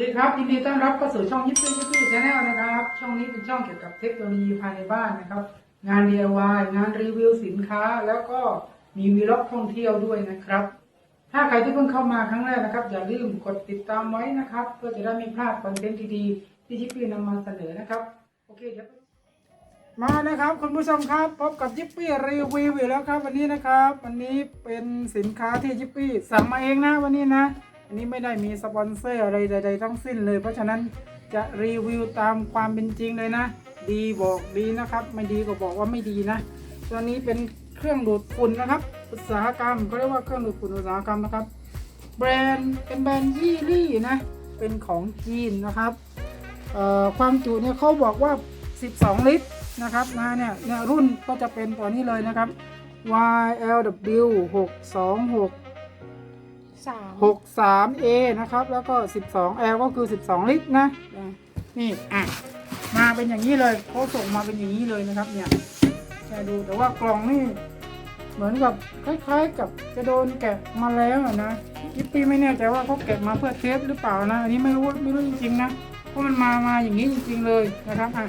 ดีครับยินดีต้อนรับเข้าสู่ช่องยิปปี้ยิปปี้ชาแนลนะครับ ช่องนี้เป็นช่องเกี่ยวกับเทคโนโลยีภายในบ้านนะครับ งาน DIY งานรีวิวสินค้า แล้วก็มีวีล็อกท่องเที่ยวด้วยนะครับ ถ้าใครที่เพิ่งเข้ามาครั้งแรกนะครับ อย่าลืมกดติดตามไว้นะครับ เพื่อจะได้ไม่พลาดคอนเทนต์ดีๆที่ยิปปี้นำมาเสนอนะครับโอเคเดี๋ยวมานะครับคุณผู้ชมครับพบกับยิปปี้รีวิวอีกแล้วครับ วันนี้นะครับ วันนี้เป็นสินค้าที่ยิปปี้สั่งมาเองนะวันนี้นะ อันนี้ไม่ได้มีสปอนเซอร์อะไรใด ๆ ทั้งสิ้นเลย เพราะฉะนั้นจะรีวิวตามความเป็นจริงเลยนะ ดีบอกดีนะครับ ไม่ดีก็บอกว่าไม่ดีนะ ตัวนี้เป็นเครื่องดูดฝุ่นนะครับ อุตสาหกรรมเขาเรียกว่าเครื่องดูดฝุ่นอุตสาหกรรมนะครับ แบรนด์เป็นแบรนด์ยี่ลี่นะ เป็นของจีนนะครับความจุเนี่ยเขาบอกว่า 12 ลิตรนะครับนะเนี่ยเนี่ยรุ่นก็จะเป็นตัวนี้เลยนะครับ YLW 626 สาม 63A นะครับ แล้วก็ 12L ก็คือ 12 ลิตรนะอะนี่อะมาเป็นอย่างนี้เลยเขาส่งมาเป็นอย่างนี้เลยนะครับ เนี่ยแค่ดูแต่ว่ากล่องนี่เหมือนกับคล้ายๆ กับจะโดนแกะมาแล้วอะนะยิปปี้ไม่แน่ใจว่าเขาแกะมาเพื่อเทปหรือเปล่านะอันนี้ไม่รู้ไม่รู้จริงๆนะเพราะมันมามาอย่างนี้จริง ๆ เลยนะครับอะ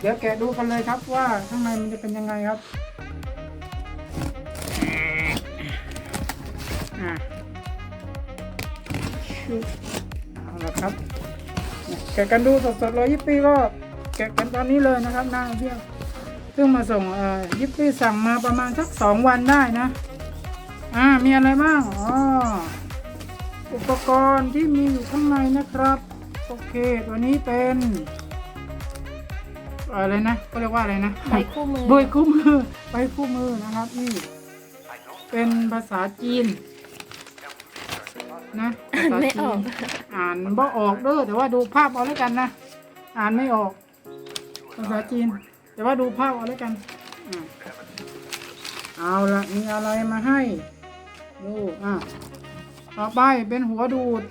เดี๋ยวแกะดูกันเลยครับว่าข้างในมันจะเป็นยังไงครับอะชุด เอาละครับเนี่ยแกะกันดูสดๆเลยยิปปี้ก็แกะกันตอนนี้เลยนะครับนางเที่ยวเพิ่งมาส่งเอ่อยิปปี้สั่งมาประมาณสักสองวันได้นะ อ่ามีอะไรบ้างอ๋ออุปกรณ์ที่มีอยู่ข้างในนะครับโอเคตัวนี้เป็นอะไรนะก็เรียกว่าอะไรนะใบคู่มือโดยคู่มือไปคู่มือนะครับนี่เป็นภาษาจีน นะภาษาไม่จีออนกอ่านบ่ออกเด้อแต่ว่าดูภาพเอาแล้วกันนะอ่านไม่ออกภาษาจีน แต่ว่าดูภาพเอาแล้วกันอ่าเอาละมีอะไรมาให้ดูอะต่อไปเป็นหัวดูด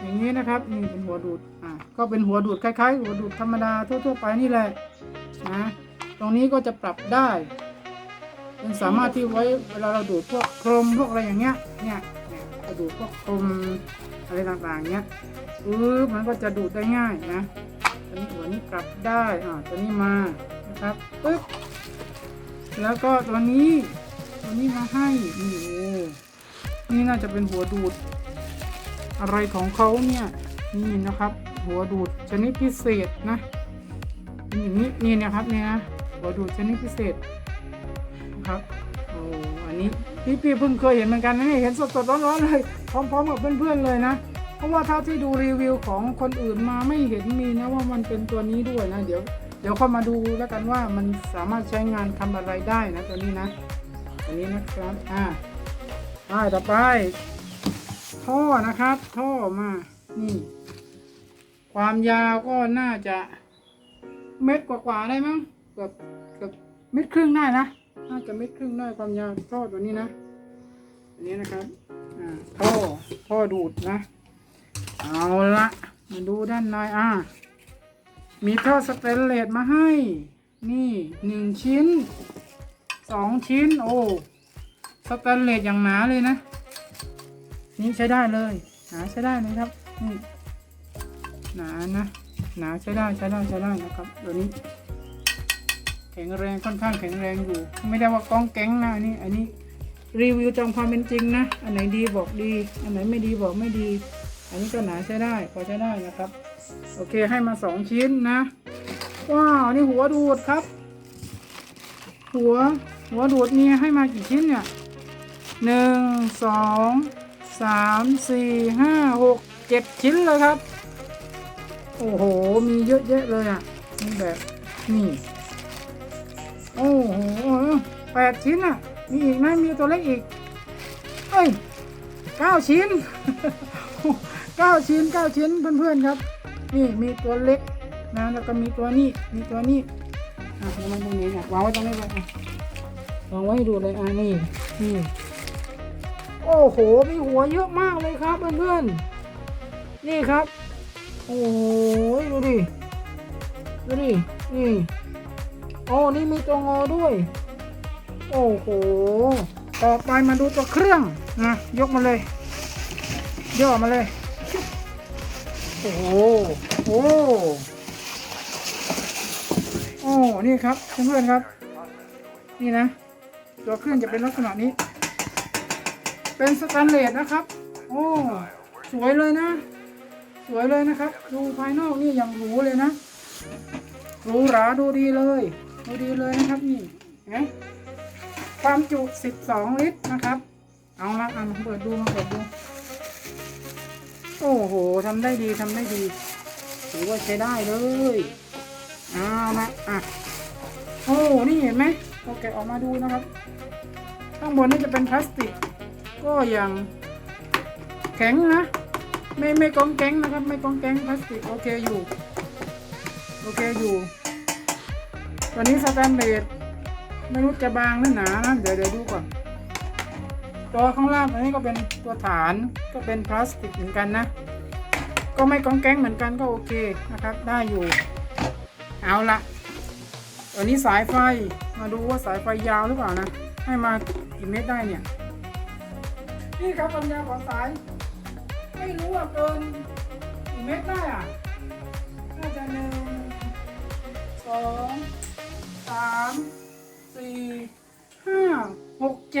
อย่างนี้นะครับนี่เป็นหัวดูดอะก็เป็นหัวดูดคล้ายๆ หัวดูดธรรมดาทั่วๆไปนี่แหละนะตรงนี้ก็จะปรับได้ มันสามารถที่ไว้เวลาเราดูดพวกโครมพวกอะไรอย่างเงี้ยเนี่ย ราดูดพวกคมอะไรต่างๆเงี้ยปึ๊บมันก็จะดูดได้ง่ายนะตัวนี้หัวนี้ปรับได้อ่าตัวนี้มานะครับปึ๊บแล้วก็ตัวนี้ตัวนี้มาให้นี่โอ้นี่น่าจะเป็นหัวดูด อะไรของเขาเนี่ยนี่นะครับ หัวดูดชนิดพิเศษนะนี่อย่างนี้นี่นะครับเนี่ยนะหัวดูดชนิดพิเศษนะครับโอ้อันนี้ พี่พี่เพิ่งเคยเห็นเหมือนกันนะเนี่เห็นสดๆร้อนๆเลยพร้อมๆกับเพื่อนๆเลยนะ เพราะว่าเท่าที่ดูรีวิวของคนอื่นมาไม่เห็นมีนะว่ามันเป็นตัวนี้ด้วยนะเดี๋ยวเดี๋ยวเข้ามาดูแล้วกันว่ามันสามารถใช้งานทำอะไรได้นะตัวนี้นะตัวนี้นะครับอ่าไปต่อไป ท่อนะครับ ท่อมานี่ ความยาวก็น่าจะเม็ดกว่าๆได้มั้งเกือบเกือบเม็ดครึ่งได้นะ น่าจะเม็ดครึ่งได้ความยาวท่อตัวนี้นะ อันนี้นะครับอ่าท่อท่อดูดนะ เอาละมาดูด้านในอ่ามีท่อสเตนเลสมาให้ นี่หนึ่งชิ้นสองชิ้น โอ้สแตนเลสอย่างหนาเลยนะ นี่ใช้ได้เลย หนาใช้ได้เลยครับนี่หนานะ หนาใช้ได้ใช้ได้ใช้ได้นะครับตัวนี้ ข็งแรงค่อนข้างแข็งแรงอยู่ ไม่ได้ว่าก้องแก๊งนะอันนี้ อันนี้รีวิวตามความเป็นจริงนะ อันไหนดีบอกดี อันไหนไม่ดีบอกไม่ดี อันนี้ก็หนาใช้ได้ พอใช้ได้นะครับ โอเคให้มาสองชิ้นนะ ว้าวนี่หัวดูดครับ หัวหัวดูดมีให้มากี่ชิ้นเนี่ยหนึ่งสองสามสี่ห้าหกเจ็ดชิ้นเลยครับ โอ้โห มีเยอะแยะเลยอะ นี่แบบนี่ โอ้โหแปดชิ้นอะ มีอีกนะมีตัวเล็กอีก เอ้ยเก้าชิ้นเก้าชิ้นเก้าชิ้นเพื่อนๆครับ นี่มีตัวเล็กนะแล้วก็มีตัวนี้มีตัวนี้อะวางไว้ตรงนี้อะวางไว้ตรงนี้เลยอะลองไว้ให้ดูเลยอ่านี่นี่โอ้โห มีหัวเยอะมากเลยครับเพื่อนๆ นี่ครับ โอ้โห ดูดิ ดูดิ นี่ โอ้นี่มีตัวงอด้วย โอ้โห ต่อไปมาดูตัวเครื่องนะยกมาเลย ย่อมาเลย โอ้โห โอ้โอ้นี่ครับเพื่อนๆครับ นี่นะ ตัวเครื่องจะเป็นลักษณะนี้ เป็นสแตนเลสนะครับ โอ้สวยเลยนะ สวยเลยนะครับ ดูภายนอกนี่อย่างหรูเลยนะหรูหราดูดีเลย ดูดีเลยนะครับนี่นไหมความจุ 12 ลิตรนะครับ เอาละอะมาเปิดดูมาเปิดดูโอ้โหทำได้ดีทำได้ดีถือว่าใช้ได้เลยเอาละอะโอ้นี่เห็นไหมพอแกะออกมาดูนะครับ ข้างบนนี่จะเป็นพลาสติก ก็ยังแข็งนะ ไม่ไม่กองแกงนะครับ ไม่กองแกงพลาสติกโอเคอยู่ โอเคอยู่ ตัวนี้สแตนเลสไม่รู้จะบางหรือหนานะเดี๋ยวเดี๋ยวดูก่อนตัวข้างล่างตัวนี้ก็เป็นตัวฐานก็เป็นพลาสติกเหมือนกันนะ ก็ไม่กองแก๊งเหมือนกันก็โอเคนะครับ ได้อยู่ เอาละตัวนี้สายไฟมาดูว่าสายไฟยาวหรือเปล่านะ ให้มากี่เมตรได้เนี่ย นี่ครับความยาวของสาย ไม่รู้ว่าเกินกี่เมตรได้อะน่าจะหนึ่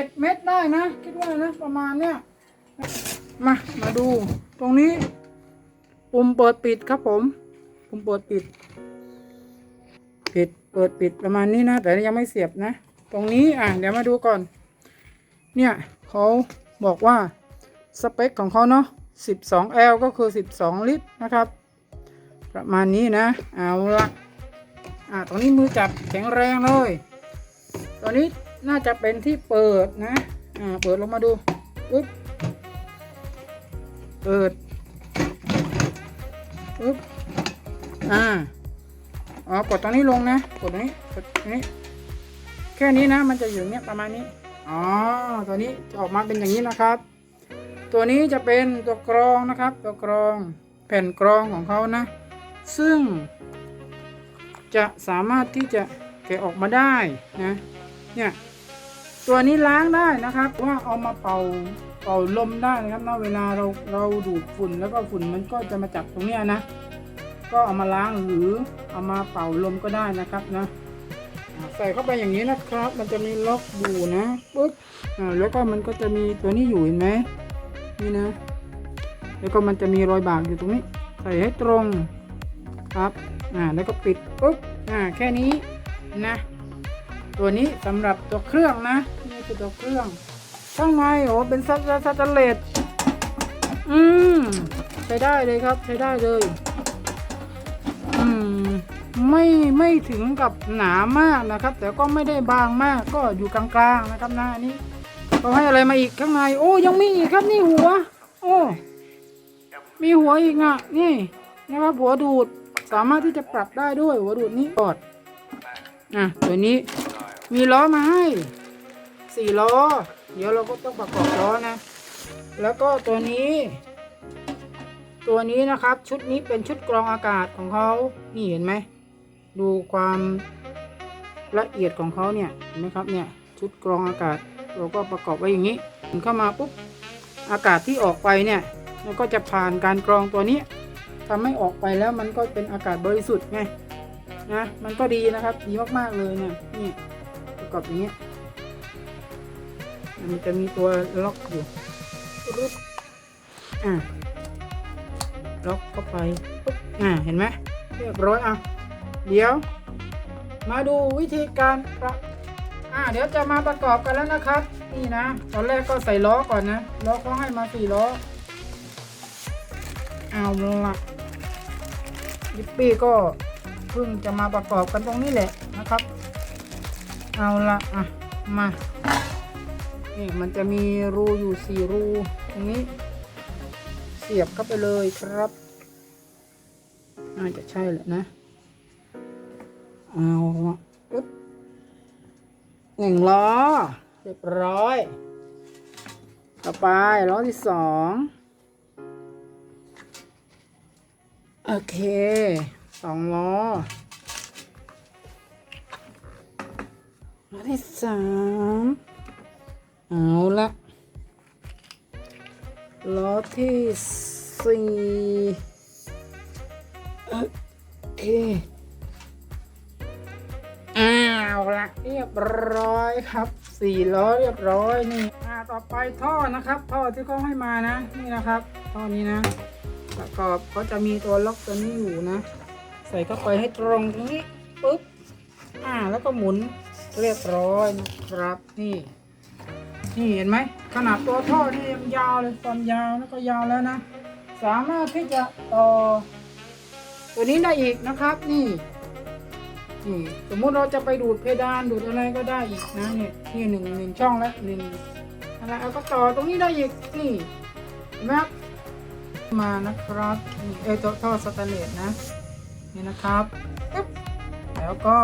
จ็ดเมตรได้นะ คิดว่านะประมาณเนี้ยมามาดู ตรงนี้ ปุ่มเปิดปิดครับผม ปุ่มเปิดปิด ปิดเปิดปิดประมาณนี้นะ แต่ยังไม่เสียบนะ ตรงนี้อะเดี๋ยวมาดูก่อน เนี่ยเขาบอกว่าสเปคของเขาเนาะ 12L ก็คือ 12 ลิตรนะครับ ประมาณนี้นะ เอาละอ่าตรงนี้มือจับแข็งแรงเลยตัวนี้ น่าจะเป็นที่เปิดนะ อ่า เปิดลงมาดูปึ๊บเปิดปึ๊บอ่า อ๋อ กดตรงนี้ลงนะ กดตรงนี้ กดตรงนี้ แค่นี้นะ มันจะอยู่เนี้ยประมาณนี้ อ๋อ ตัวนี้จะออกมาเป็นอย่างนี้นะครับ ตัวนี้จะเป็นตัวกรองนะครับ ตัวกรอง แผ่นกรองของเขานะ ซึ่ง จะสามารถที่จะแกะออกมาได้นะ เนี่ย ตัวนี้ล้างได้นะครับ ว่าเอามาเป่าเป่าลมได้นะครับณเวลาเราเราดูดฝุ่นแล้วก็ฝุ่นมันก็จะมาจับตรงเนี้ยนะ ก็เอามาล้างหรือเอามาเป่าลมก็ได้นะครับนะใส่เข้าไปอย่างนี้นะครับ มันจะมีล็อกอยู่นะปึ๊บอ่าแล้วก็มันก็จะมีตัวนี้อยู่เห็นไหมนี่นะ แล้วก็มันจะมีรอยบากอยู่ตรงนี้ ใส่ให้ตรงครับอ่าแล้วก็ปิดปุ๊บอ่าแค่นี้นะ ตัวนี้สำหรับตัวเครื่องนะ นี่คือตัวเครื่องข้างในโอ้เป็นซัตซัตเลตอืมใช้ได้เลยครับ ใช้ได้เลย อืม ไม่ไม่ถึงกับหนามากนะครับ แต่ก็ไม่ได้บางมากก็อยู่กลางๆนะครับนะอันนี้เขาให้อะไรมาอีกข้างใน โอ้ยังมีอีกครับนี่หัว โอ้มีหัวอีกอะนี่นะครับหัวดูดสามารถที่จะปรับได้ด้วยหัวดูดนี้กอดอะตัวนี้มีล้อมาให้ สี่ล้อ เดี๋ยวเราก็ต้องประกอบล้อนะ แล้วก็ตัวนี้ ตัวนี้นะครับชุดนี้เป็นชุดกรองอากาศของเขานี่เห็นไหม ดูความละเอียดของเขาเนี่ยเห็นไหมครับเนี่ยชุดกรองอากาศ เราก็ประกอบไว้อย่างนี้เข้ามาปุ๊บอากาศที่ออกไปเนี่ยมันก็จะผ่านการกรองตัวนี้ทำให้ออกไปแล้วมันก็เป็นอากาศบริสุทธิ์ไงนะมันก็ดีนะครับดีมากๆเลยเนี่ยนี่ประกอบอย่างนี้ มันจะมีตัวล็อกอยู่รึบอ่าล็อกเข้าไปปุ๊บอ่าเห็นไหมเรียบร้อยอะเดี๋ยว มาดูวิธีการประอ่าเดี๋ยวจะมาประกอบกันแล้วนะครับ นี่นะ ตอนแรกก็ใส่ล้อก่อนนะล้อเขาให้มาสี่ล้อเอาละยิปปี้ก็เพิ่งจะมาประกอบกันตรงนี้แหละนะครับ เอาละอะมา นี่มันจะมีรูอยู่สี่รูตรงนี้ เสียบเข้าไปเลยครับน่าจะใช่แหละนะ เอาปึ๊บหนึ่งล้อเรียบร้อย ต่อไปล้อที่สองโอเคสองล้อล้อที่สาม เอาละล้อที่สี่โอเคอ้าวละเรียบร้อยครับสี่ล้อเรียบร้อยนี่อ่าต่อไปท่อนะครับ ท่อที่เขาให้มานะ นี่นะครับท่อนี้นะประกอบเขาจะมีตัวล็อกตัวนี้อยู่นะ ใส่เข้าไปให้ตรงตรงนี้ปุ๊บอ่าแล้วก็หมุนเรียบร้อยนะครับนี่ นี่เห็นไหมขนาดตัวท่อนี่ยังยาวเลยความยาวแล้วก็ยาวแล้วนะ สามารถที่จะต่อตัวนี้ได้อีกนะครับ นี่นี่สมมุติเราจะไปดูดเพดานดูดอะไรก็ได้อีกนะเนี่ยนี่หนึ่งหนึ่งช่องและหนึ่งอะไรเอาก็ต่อตรงนี้ได้อีกนี่เห็นไหมครับมานะครับเอ้ยตัวท่อสแตนเลสนะนี่นะครับปึ๊บแล้วก็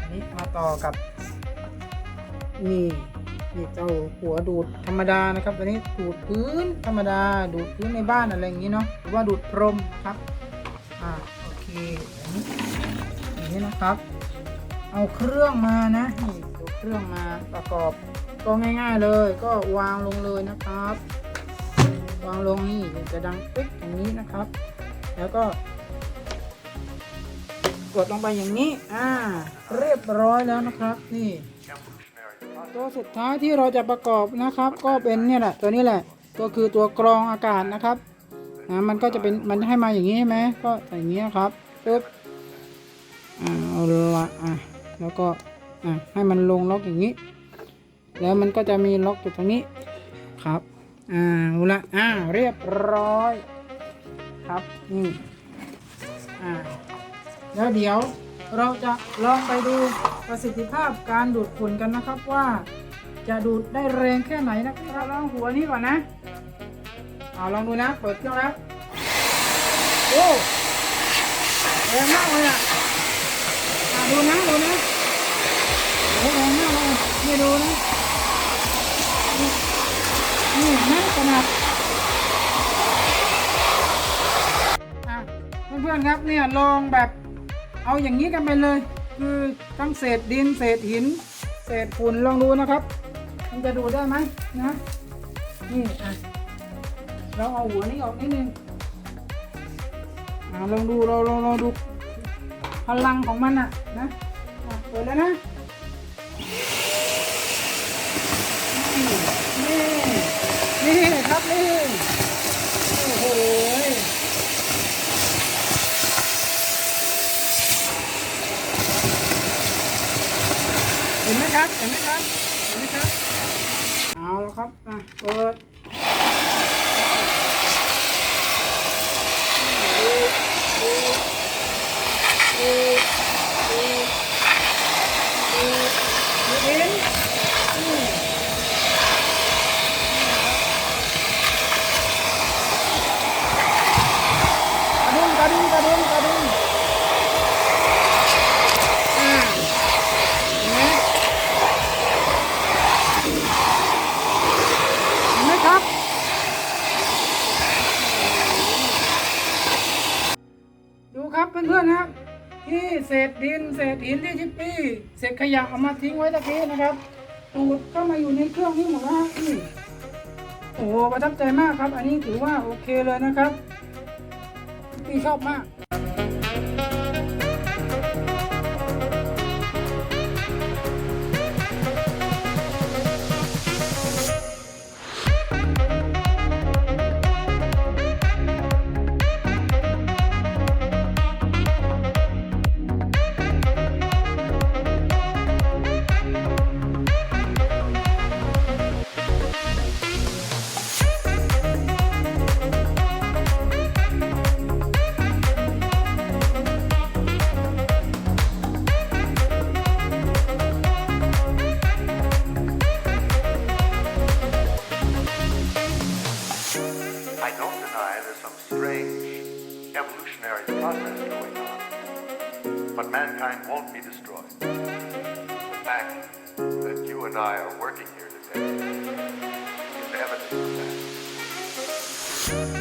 อันนี้มาต่อกับนี่ นี่เจ้าหัวดูดธรรมดานะครับตัวนี้ดูดพื้นธรรมดา ดูดพื้นในบ้านอะไรอย่างนี้เนาะ หรือว่าดูดพรมครับ อ่าโอเคอย่างนี้อย่างนี้นะครับ เอาเครื่องมานะ นี่ดูเครื่องมาประกอบ ก็ง่าย ๆเลย ก็วางลงเลยนะครับ วางลงนี่จะดังปิ๊กอย่างนี้นะครับ แล้วก็กดลงไปอย่างนี้ อ่า เรียบร้อยแล้วนะครับ นี่ ตัวสุดท้ายที่เราจะประกอบนะครับ ก็เป็นเนี่ยแหละตัวนี้แหละ ก็คือตัวกรองอากาศนะครับนะมันก็จะเป็นมันให้มาอย่างนี้ใช่ไหมก็ใส่อย่างนี้นะครับปึ๊บอ่าเอาละอะแล้วก็อะให้มันลงล็อกอย่างนี้ แล้วมันก็จะมีล็อกอยู่ตรงนี้ครับอ่าเอาละอ่าเรียบร้อย ครับนี่อ่าแล้วเดี๋ยว เราจะลองไปดูประสิทธิภาพการดูดฝุ่นกันนะครับว่า จะดูดได้แรงแค่ไหนนะครับลองหัวนี้ก่อนนะเอาลองดูนะ เปิดเครื่องแล้วโอ้แรงมากเลยอะอะดูนะดูนะโอ้แรงมากเลยนี่ดูนะนี่นี่เห็นะขนาดอะเพื่อนๆครับเนี่ยลองแบบ เอาอย่างนี้กันไปเลย คือทั้งเศษดินเศษหิน เศษฝุ่นลองดูนะครับ มันจะดูได้ไหมนะนี่อะเราเอาหัวนี้ออกนิดนึงอ่าลองดูเราเราเราดูพลังของมันอะนะอะเปิดแล้วนะนี่นี่นี่ครับนี่โอ้โห เห็นไหม ครับ เห็นไหมครับ เห็นไหมครับ เอาละครับอะเปิดเห็นนี่กระดุมกระดุมกระดุมกระดุมอ่า เห็นไหมเห็นไหมครับ ดูครับเพื่อนๆนะครับ ที่ เศษดิน เศษหินที่ชิปปี้เศษขยะเอามาทิ้งไว้ตะกี้นะครับตูดก็มาอยู่ในเครื่องนี้หมดแล้วฮะนี่โอ้โหประทับใจมากครับ อันนี้ถือว่าโอเคเลยนะครับ พี่ชอบมาก and I are working here today is evidence of that.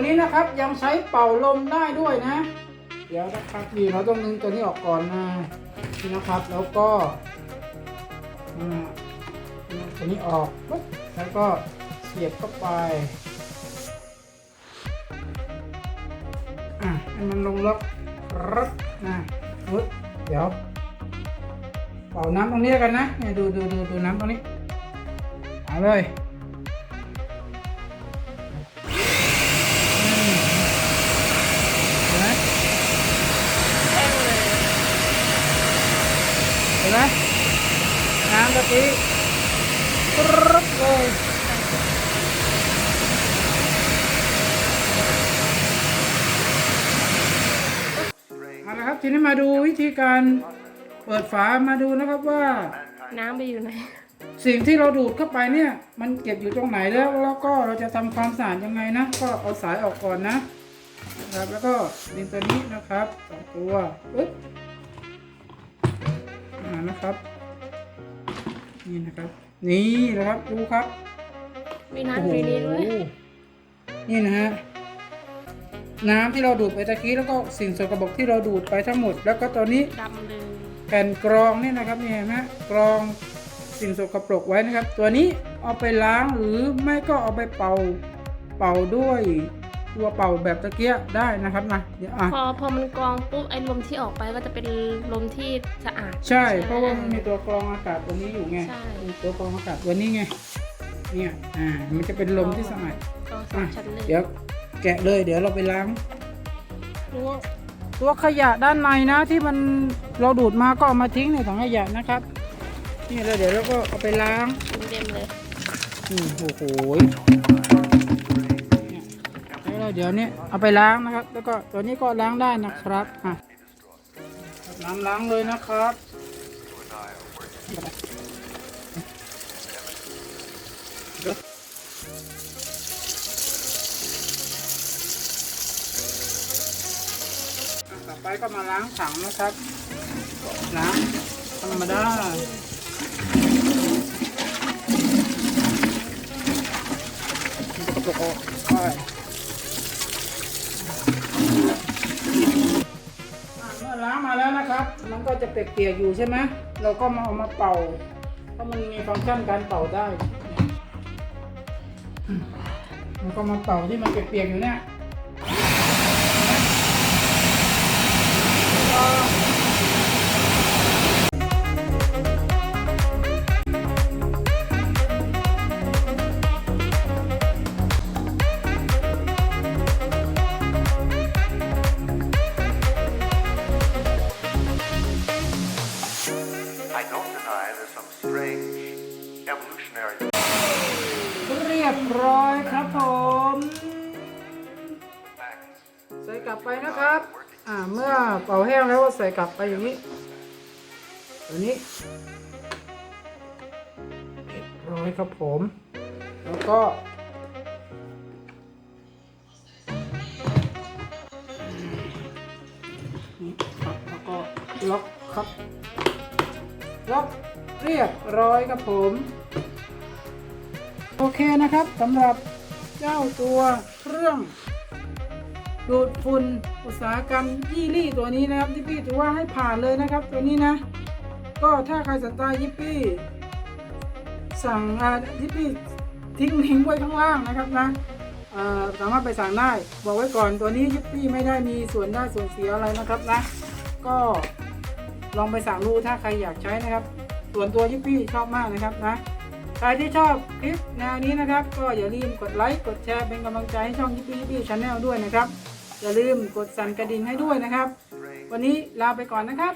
ตัวนี้นะครับยังใช้เป่าลมได้ด้วยนะ เดี๋ยวนะครับนี่เราต้องดึงตัวนี้ออกก่อนนะนี่นะครับ แล้วก็ตัวนี้ออกปุ๊บแล้วก็เสียบเข้าไปอะให้มันลงล็อกรัดนะเดี๋ยวเป่าน้ำตรงนี้กันนะเนี่ยดูดูดูดูน้ำตรงนี้เอาเลย ทีนี้มาดูวิธีการเปิดฝามาดูนะครับว่า น้ำไปอยู่ไหน สิ่งที่เราดูดเข้าไปเนี่ย มันเก็บอยู่ตรงไหนแล้วแล้วก็เราจะทำความสะอาดยังไงนะ ก็เอาสายออกก่อนนะนะครับแล้วก็ดึงตัวนี้นะครับสองตัวปึ๊บอ่านะครับ นี่นะครับ นี่นะครับดูครับ มีน้ำอยู่ในนี้ด้วยโอ้โหนี่นะฮะ น้ำที่เราดูดไปตะกี้แล้วก็สิ่งสกปรกที่เราดูดไปทั้งหมด แล้วก็ตอนนี้ดำเลยแผ่นกรองเนี่ยนะครับเนี่ยเห็นไหมกรองสิ่งสกปรกไว้นะครับ ตัวนี้เอาไปล้างหรือไม่ก็เอาไปเป่าเป่าด้วยตัวเป่าแบบตะเกียได้นะครับนะเดี๋ยวอะพอพอมันกรองปุ๊บไอ้ลมที่ออกไปก็จะเป็นลมที่สะอาด ใช่ เพราะว่ามันมีตัวกรองอากาศตัวนี้อยู่ไงใช่มีตัวกรองอากาศตัวนี้ไงเนี่ยอ่ามันจะเป็นลมที่สะอาดกรองสาอะมชั้นเลยเดี๋ยว แกะเลยเดี๋ยวเราไปล้างตัวตัวขยะด้านในนะที่มันเราดูดมาก็เอามาทิ้งในถังขยะนะครับ นี่แล้วเดี๋ยวเราก็เอาไปล้างเต็มๆเลยอืมโอ้โหเนี่ยแล้วเดี๋ยวนี้เอาไปล้างนะครับ แล้วก็ตัวนี้ก็ล้างได้นะครับอะน้ำล้างเลยนะครับ ไปก็มาล้างถังนะครับล้างธรรมดากระปุกออกไปเมื่อล้างมาแล้วนะครับ มันก็จะเปียกๆอยู่ใช่ไหมเราก็มาเอามาเป่า เพราะมันมีฟังก์ชันการเป่าได้อืมแล้วก็มาเป่าที่มันเปียกๆอยู่เนี่ย ไปนะครับ อ่า เมื่อเป่าแห้งแล้วก็ใส่กลับไปอย่างนี้ตัวนี้เรียบร้อยครับผม แล้วก็นี่ครับแล้วก็ล็อกครับ ล็อกเรียบร้อยครับผม โอเคนะครับสำหรับเจ้าตัวเครื่อง ดูดฝุ่นอุตสาหกรรมยี่ลี่ตัวนี้นะครับยิปปี้ถือว่าให้ผ่านเลยนะครับ ตัวนี้นะ ก็ถ้าใครสนใจยิปปี้สั่งอ่ายิปปี้ทิ้งลิงก์ไว้ข้างล่างนะครับนะสามารถไปสั่งได้ บอกไว้ก่อนตัวนี้ยิปปี้ไม่ได้มีส่วนได้ส่วนเสียอะไรนะครับนะ ก็ลองไปสั่งดูถ้าใครอยากใช้นะครับ ส่วนตัวยิปปี้ชอบมากนะครับนะใครที่ชอบคลิปแนวนี้นะครับ ก็อย่าลืมกดไลค์กดแชร์เป็นกำลังใจให้ช่องยิปปี้ยิปปี้ชาแนลด้วยนะครับ อย่าลืมกดสั่นกระดิ่งให้ด้วยนะครับ วันนี้ลาไปก่อนนะครับ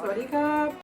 สวัสดีครับ